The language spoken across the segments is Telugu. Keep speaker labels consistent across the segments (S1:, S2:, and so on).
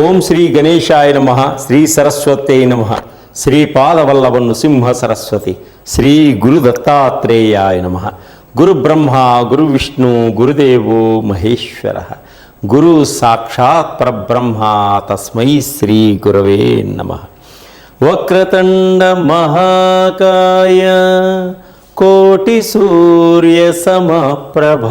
S1: ఓం శ్రీ గణేశాయ నమ శ్రీ సరస్వతే నమ శ్రీ పాదవల్లవన్ను సింహ సరస్వతి శ్రీ గురు దత్తాత్రేయాయ నమ గురు బ్రహ్మ గురు విష్ణు గురుదేవో మహేశ్వర గురు సాక్షాత్ పరబ్రహ్మ తస్మై శ్రీ గురవే నమ వక్రతండ మహాకాయ కోటి సూర్య సమప్రభ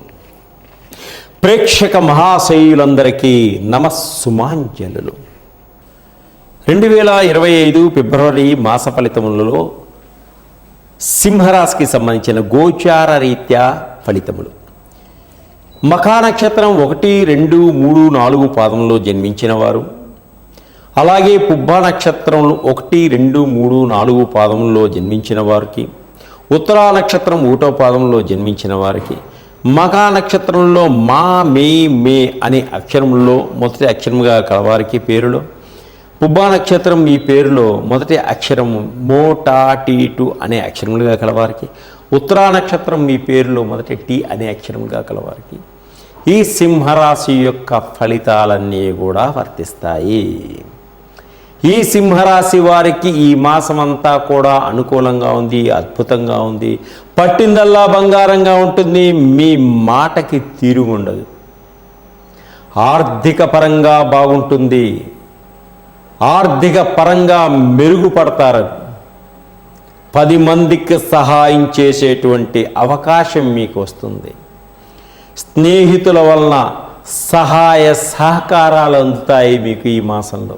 S1: ప్రేక్షక మహాశయులందరికీ నమస్సుమాంజనులు రెండు వేల ఇరవై ఐదు ఫిబ్రవరి మాస ఫలితములలో సింహరాశికి సంబంధించిన గోచార రీత్యా ఫలితములు మఖా నక్షత్రం ఒకటి రెండు మూడు నాలుగు పాదంలో జన్మించిన వారు అలాగే పుబ్బ నక్షత్రం ఒకటి రెండు మూడు నాలుగు పాదంలో జన్మించిన వారికి ఉత్తరా నక్షత్రం ఊటో పాదంలో జన్మించిన వారికి మగా నక్షత్రంలో మా మే మే అనే అక్షరంలో మొదటి అక్షరముగా కలవారికి పేరులో పుబ్బా నక్షత్రం ఈ పేరులో మొదటి అక్షరము మోటా టీ టు అనే అక్షరములుగా కలవారికి ఉత్తరా నక్షత్రం ఈ పేరులో మొదటి టీ అనే అక్షరముగా కలవారికి ఈ సింహరాశి యొక్క ఫలితాలన్నీ కూడా వర్తిస్తాయి ఈ సింహరాశి వారికి ఈ మాసం అంతా కూడా అనుకూలంగా ఉంది అద్భుతంగా ఉంది పట్టిందల్లా బంగారంగా ఉంటుంది మీ మాటకి తీరు ఉండదు ఆర్థిక పరంగా బాగుంటుంది ఆర్థిక పరంగా మెరుగుపడతారు పది మందికి సహాయం చేసేటువంటి అవకాశం మీకు వస్తుంది స్నేహితుల వలన సహాయ సహకారాలు అందుతాయి మీకు ఈ మాసంలో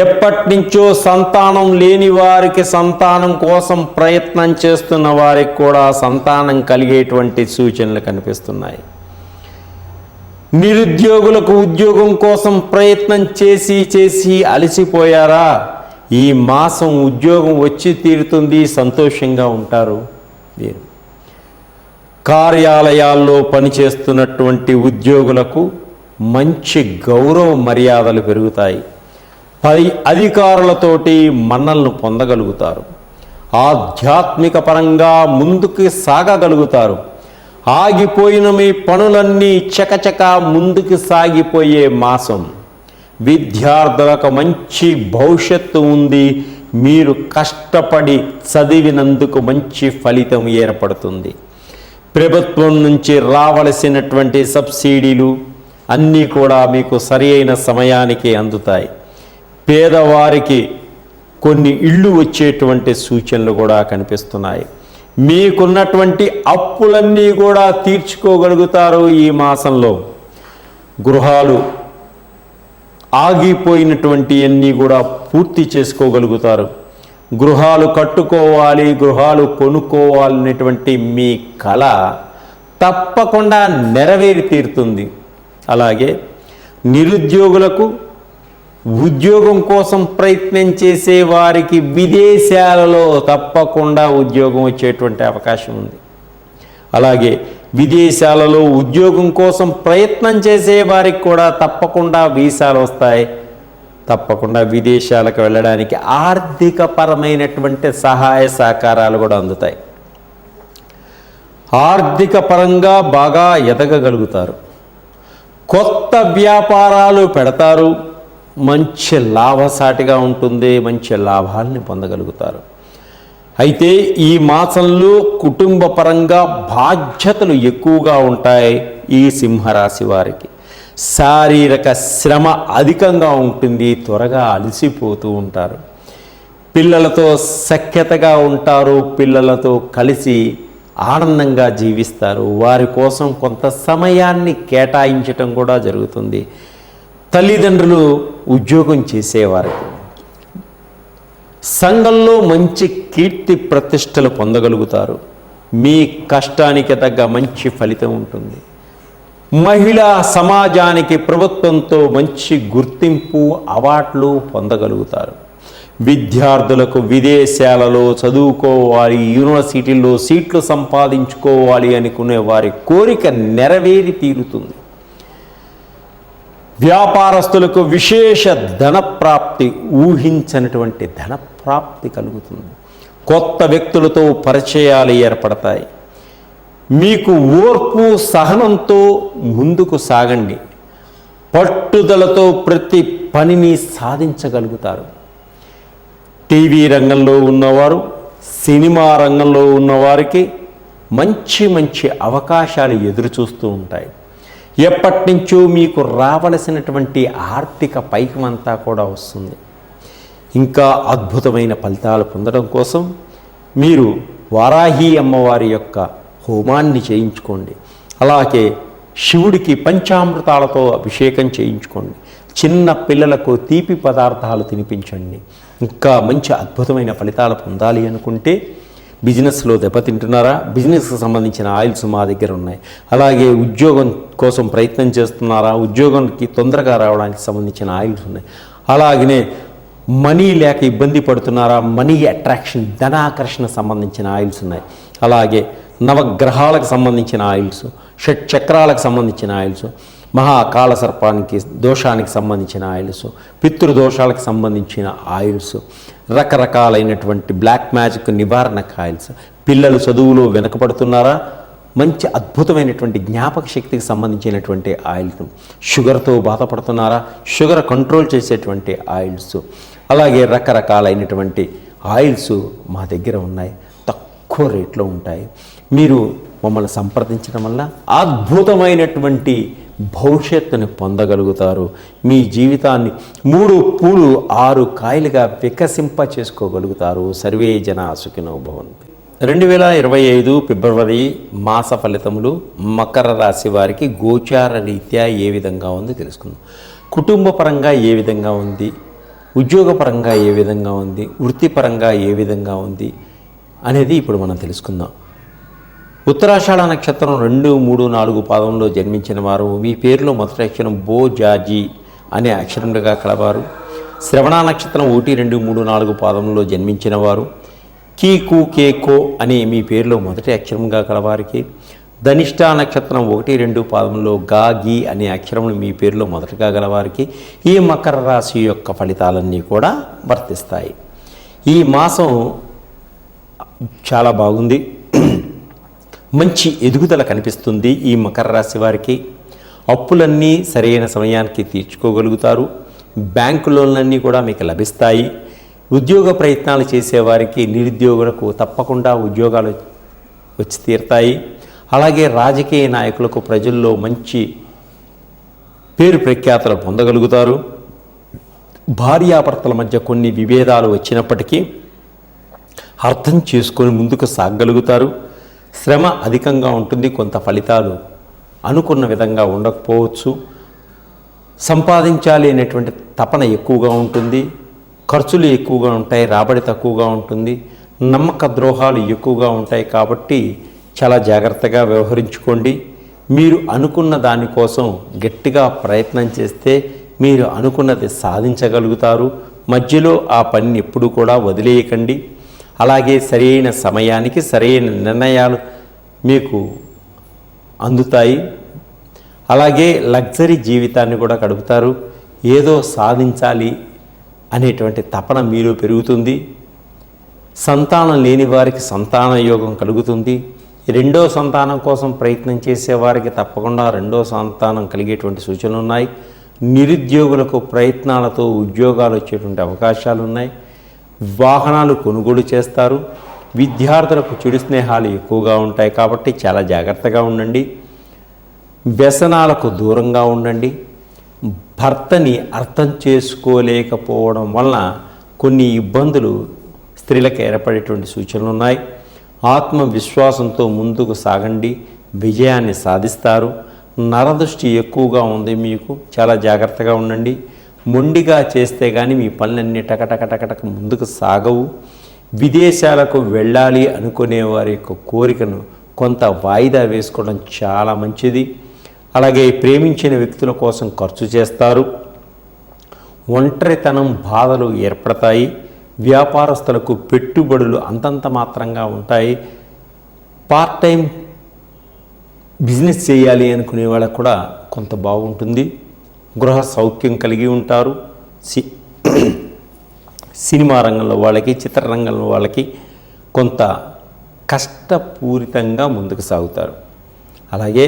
S1: ఎప్పటి నుంచో సంతానం లేని వారికి సంతానం కోసం ప్రయత్నం చేస్తున్న వారికి కూడా సంతానం కలిగేటువంటి సూచనలు కనిపిస్తున్నాయి నిరుద్యోగులకు ఉద్యోగం కోసం ప్రయత్నం చేసి చేసి అలసిపోయారా ఈ మాసం ఉద్యోగం వచ్చి తీరుతుంది సంతోషంగా ఉంటారు కార్యాలయాల్లో పనిచేస్తున్నటువంటి ఉద్యోగులకు మంచి గౌరవ మర్యాదలు పెరుగుతాయి పై అధికారులతోటి మన్నలను పొందగలుగుతారు ఆధ్యాత్మిక పరంగా ముందుకు సాగగలుగుతారు ఆగిపోయిన మీ పనులన్నీ చకచక ముందుకు సాగిపోయే మాసం విద్యార్థులకు మంచి భవిష్యత్తు ఉంది మీరు కష్టపడి చదివినందుకు మంచి ఫలితం ఏర్పడుతుంది ప్రభుత్వం నుంచి రావలసినటువంటి సబ్సిడీలు అన్నీ కూడా మీకు సరి సమయానికి అందుతాయి పేదవారికి కొన్ని ఇళ్ళు వచ్చేటువంటి సూచనలు కూడా కనిపిస్తున్నాయి మీకున్నటువంటి అప్పులన్నీ కూడా తీర్చుకోగలుగుతారు ఈ మాసంలో గృహాలు ఆగిపోయినటువంటి అన్నీ కూడా పూర్తి చేసుకోగలుగుతారు గృహాలు కట్టుకోవాలి గృహాలు కొనుక్కోవాలనేటువంటి మీ కళ తప్పకుండా నెరవేరి తీరుతుంది అలాగే నిరుద్యోగులకు ఉద్యోగం కోసం ప్రయత్నం చేసే వారికి విదేశాలలో తప్పకుండా ఉద్యోగం వచ్చేటువంటి అవకాశం ఉంది అలాగే విదేశాలలో ఉద్యోగం కోసం ప్రయత్నం చేసే వారికి కూడా తప్పకుండా వీసాలు వస్తాయి తప్పకుండా విదేశాలకు వెళ్ళడానికి ఆర్థికపరమైనటువంటి సహాయ సహకారాలు కూడా అందుతాయి ఆర్థిక పరంగా బాగా ఎదగగలుగుతారు కొత్త వ్యాపారాలు పెడతారు మంచి లాభసాటిగా ఉంటుంది మంచి లాభాలని పొందగలుగుతారు అయితే ఈ మాసంలో కుటుంబ పరంగా బాధ్యతలు ఎక్కువగా ఉంటాయి ఈ సింహరాశి వారికి శారీరక శ్రమ అధికంగా ఉంటుంది త్వరగా అలసిపోతూ ఉంటారు పిల్లలతో సఖ్యతగా ఉంటారు పిల్లలతో కలిసి ఆనందంగా జీవిస్తారు వారి కోసం కొంత సమయాన్ని కేటాయించటం కూడా జరుగుతుంది తల్లిదండ్రులు ఉద్యోగం చేసేవారు సంఘంలో మంచి కీర్తి ప్రతిష్టలు పొందగలుగుతారు మీ కష్టానికి తగ్గ మంచి ఫలితం ఉంటుంది మహిళా సమాజానికి ప్రభుత్వంతో మంచి గుర్తింపు అవార్డులు పొందగలుగుతారు విద్యార్థులకు విదేశాలలో చదువుకోవాలి యూనివర్సిటీల్లో సీట్లు సంపాదించుకోవాలి అనుకునే వారి కోరిక నెరవేరి తీరుతుంది వ్యాపారస్తులకు విశేష ధనప్రాప్తి ఊహించనటువంటి ధనప్రాప్తి కలుగుతుంది కొత్త వ్యక్తులతో పరిచయాలు ఏర్పడతాయి మీకు ఓర్పు సహనంతో ముందుకు సాగండి పట్టుదలతో ప్రతి పనిని సాధించగలుగుతారు టీవీ రంగంలో ఉన్నవారు సినిమా రంగంలో ఉన్నవారికి మంచి మంచి అవకాశాలు ఎదురుచూస్తూ ఉంటాయి ఎప్పటి నుంచో మీకు రావలసినటువంటి ఆర్థిక పైకమంతా కూడా వస్తుంది ఇంకా అద్భుతమైన ఫలితాలు పొందడం కోసం మీరు వారాహి అమ్మవారి యొక్క హోమాన్ని చేయించుకోండి అలాగే శివుడికి పంచామృతాలతో అభిషేకం చేయించుకోండి చిన్న పిల్లలకు తీపి పదార్థాలు తినిపించండి ఇంకా మంచి అద్భుతమైన ఫలితాలు పొందాలి అనుకుంటే బిజినెస్లో దెబ్బతింటున్నారా బిజినెస్కి సంబంధించిన ఆయిల్స్ మా దగ్గర ఉన్నాయి అలాగే ఉద్యోగం కోసం ప్రయత్నం చేస్తున్నారా ఉద్యోగానికి తొందరగా రావడానికి సంబంధించిన ఆయిల్స్ ఉన్నాయి అలాగనే మనీ లేక ఇబ్బంది పడుతున్నారా మనీ అట్రాక్షన్ ధనాకర్షణ సంబంధించిన ఆయిల్స్ ఉన్నాయి అలాగే నవగ్రహాలకు సంబంధించిన ఆయిల్స్ షట్ చక్రాలకు సంబంధించిన ఆయిల్స్ మహాకాల సర్పానికి దోషానికి సంబంధించిన ఆయిల్స్ పితృదోషాలకు సంబంధించిన ఆయిల్స్ రకరకాలైనటువంటి బ్లాక్ మ్యాజిక్ నివారణకు ఆయిల్స్ పిల్లలు చదువులో వెనకబడుతున్నారా మంచి అద్భుతమైనటువంటి జ్ఞాపక శక్తికి సంబంధించినటువంటి ఆయిల్స్ షుగర్తో బాధపడుతున్నారా షుగర్ కంట్రోల్ చేసేటువంటి ఆయిల్స్ అలాగే రకరకాలైనటువంటి ఆయిల్స్ మా దగ్గర ఉన్నాయి తక్కువ రేట్లో ఉంటాయి మీరు మమ్మల్ని సంప్రదించడం వల్ల అద్భుతమైనటువంటి భవిష్యత్తుని పొందగలుగుతారు మీ జీవితాన్ని మూడు పూలు ఆరు కాయలుగా వికసింప చేసుకోగలుగుతారు సర్వే జన భవంతి రెండు వేల ఇరవై ఐదు ఫిబ్రవరి మాస ఫలితములు మకర రాశి వారికి గోచార రీత్యా ఏ విధంగా ఉంది తెలుసుకుందాం కుటుంబ పరంగా ఏ విధంగా ఉంది ఉద్యోగపరంగా ఏ విధంగా ఉంది వృత్తిపరంగా ఏ విధంగా ఉంది అనేది ఇప్పుడు మనం తెలుసుకుందాం ఉత్తరాషాఢ నక్షత్రం రెండు మూడు నాలుగు పాదంలో జన్మించిన వారు మీ పేరులో మొదటి అక్షరం బో జాజీ అనే అక్షరంగా కలవారు శ్రవణ నక్షత్రం ఒకటి రెండు మూడు నాలుగు పాదంలో జన్మించిన వారు కే కో అనే మీ పేరులో మొదటి అక్షరంగా కలవారికి ధనిష్ట నక్షత్రం ఒకటి రెండు పాదంలో గా గీ అనే అక్షరములు మీ పేరులో మొదటగా గలవారికి ఈ మకర రాశి యొక్క ఫలితాలన్నీ కూడా వర్తిస్తాయి ఈ మాసం చాలా బాగుంది మంచి ఎదుగుదల కనిపిస్తుంది ఈ మకర రాశి వారికి అప్పులన్నీ సరైన సమయానికి తీర్చుకోగలుగుతారు బ్యాంకు లోన్లన్నీ కూడా మీకు లభిస్తాయి ఉద్యోగ ప్రయత్నాలు చేసేవారికి నిరుద్యోగులకు తప్పకుండా ఉద్యోగాలు వచ్చి తీరుతాయి అలాగే రాజకీయ నాయకులకు ప్రజల్లో మంచి పేరు ప్రఖ్యాతలు పొందగలుగుతారు భార్యాభర్తల మధ్య కొన్ని విభేదాలు వచ్చినప్పటికీ అర్థం చేసుకొని ముందుకు సాగగలుగుతారు శ్రమ అధికంగా ఉంటుంది కొంత ఫలితాలు అనుకున్న విధంగా ఉండకపోవచ్చు సంపాదించాలి అనేటువంటి తపన ఎక్కువగా ఉంటుంది ఖర్చులు ఎక్కువగా ఉంటాయి రాబడి తక్కువగా ఉంటుంది నమ్మక ద్రోహాలు ఎక్కువగా ఉంటాయి కాబట్టి చాలా జాగ్రత్తగా వ్యవహరించుకోండి మీరు అనుకున్న దానికోసం గట్టిగా ప్రయత్నం చేస్తే మీరు అనుకున్నది సాధించగలుగుతారు మధ్యలో ఆ పనిని ఎప్పుడు కూడా వదిలేయకండి అలాగే సరైన సమయానికి సరైన నిర్ణయాలు మీకు అందుతాయి అలాగే లగ్జరీ జీవితాన్ని కూడా గడుపుతారు ఏదో సాధించాలి అనేటువంటి తపన మీలో పెరుగుతుంది సంతానం లేని వారికి సంతాన యోగం కలుగుతుంది రెండో సంతానం కోసం ప్రయత్నం చేసేవారికి తప్పకుండా రెండో సంతానం కలిగేటువంటి సూచనలు ఉన్నాయి నిరుద్యోగులకు ప్రయత్నాలతో ఉద్యోగాలు వచ్చేటువంటి అవకాశాలు ఉన్నాయి వాహనాలు కొనుగోలు చేస్తారు విద్యార్థులకు చెడు స్నేహాలు ఎక్కువగా ఉంటాయి కాబట్టి చాలా జాగ్రత్తగా ఉండండి వ్యసనాలకు దూరంగా ఉండండి భర్తని అర్థం చేసుకోలేకపోవడం వలన కొన్ని ఇబ్బందులు స్త్రీలకు ఏర్పడేటువంటి సూచనలు ఉన్నాయి ఆత్మవిశ్వాసంతో ముందుకు సాగండి విజయాన్ని సాధిస్తారు నరదృష్టి ఎక్కువగా ఉంది మీకు చాలా జాగ్రత్తగా ఉండండి మొండిగా చేస్తే కానీ మీ పనులన్నీ టకటకటకటక ముందుకు సాగవు విదేశాలకు వెళ్ళాలి అనుకునే వారి యొక్క కోరికను కొంత వాయిదా వేసుకోవడం చాలా మంచిది అలాగే ప్రేమించిన వ్యక్తుల కోసం ఖర్చు చేస్తారు ఒంటరితనం బాధలు ఏర్పడతాయి వ్యాపారస్తులకు పెట్టుబడులు అంతంత మాత్రంగా ఉంటాయి పార్ట్ టైం బిజినెస్ చేయాలి అనుకునే వాళ్ళకు కూడా కొంత బాగుంటుంది గృహ సౌఖ్యం కలిగి ఉంటారు సినిమా రంగంలో వాళ్ళకి చిత్రరంగంలో వాళ్ళకి కొంత కష్టపూరితంగా ముందుకు సాగుతారు అలాగే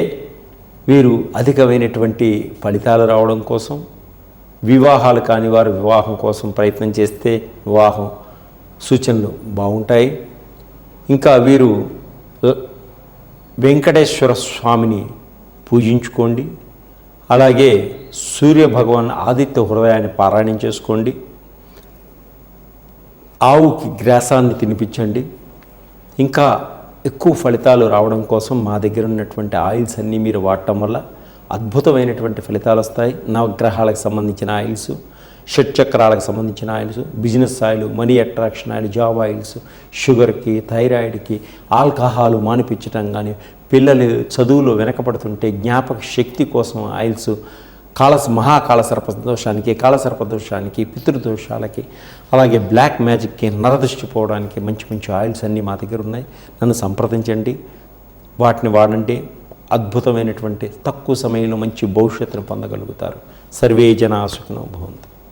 S1: వీరు అధికమైనటువంటి ఫలితాలు రావడం కోసం వివాహాలు కాని వారు వివాహం కోసం ప్రయత్నం చేస్తే వివాహం సూచనలు బాగుంటాయి ఇంకా వీరు వెంకటేశ్వర స్వామిని పూజించుకోండి అలాగే సూర్య భగవాన్ ఆదిత్య హృదయాన్ని పారాయణం చేసుకోండి ఆవుకి గ్రాసాన్ని తినిపించండి ఇంకా ఎక్కువ ఫలితాలు రావడం కోసం మా దగ్గర ఉన్నటువంటి ఆయిల్స్ అన్నీ మీరు వాడటం వల్ల అద్భుతమైనటువంటి ఫలితాలు వస్తాయి నవగ్రహాలకు సంబంధించిన ఆయిల్స్ షట్చక్రాలకు సంబంధించిన oils business oil money attraction oil job oils షుగర్కి థైరాయిడ్కి ఆల్కహాలు మానిపించడం కానీ పిల్లలు చదువులు వెనకబడుతుంటే జ్ఞాపక శక్తి కోసం ఆయిల్స్ కాలస్ మహాకాలసర్ప దోషానికి కాలసర్ప దోషానికి పితృదోషాలకి అలాగే బ్లాక్ మ్యాజిక్కి నరదృష్టి పోవడానికి మంచి మంచి ఆయిల్స్ అన్నీ మా దగ్గర ఉన్నాయి నన్ను సంప్రదించండి వాటిని వాడండి అద్భుతమైనటువంటి తక్కువ సమయంలో మంచి భవిష్యత్తును పొందగలుగుతారు సర్వే జనా సుఖనో